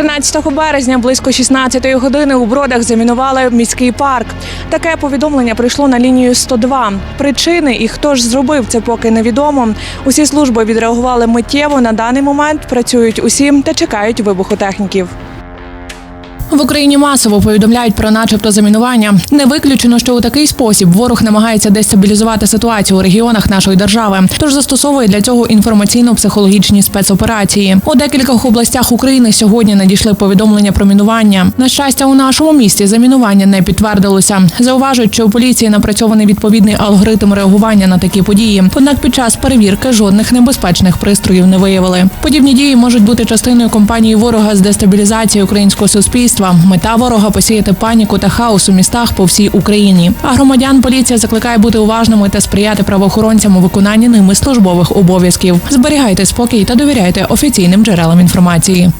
13 березня близько 16 години у бродах замінували міський парк. Таке повідомлення прийшло на лінію 102. Причини і хто ж зробив це, поки невідомо. Усі служби відреагували миттєво. На даний момент працюють усі та чекають вибухотехніків. В Україні масово повідомляють про начебто замінування. Не виключено, що у такий спосіб ворог намагається дестабілізувати ситуацію у регіонах нашої держави, тож застосовує для цього інформаційно-психологічні спецоперації. У декількох областях України сьогодні надійшли повідомлення про мінування. На щастя, у нашому місті замінування не підтвердилося. Зауважують, що у поліції напрацьований відповідний алгоритм реагування на такі події. Однак під час перевірки жодних небезпечних пристроїв не виявили. Подібні дії можуть бути частиною кампанії ворога з дестабілізації українського суспільства. Мета ворога посіяти паніку та хаос у містах по всій Україні. А громадян поліція закликає бути уважними та сприяти правоохоронцям у виконанні ними службових обов'язків. Зберігайте спокій та довіряйте офіційним джерелам інформації.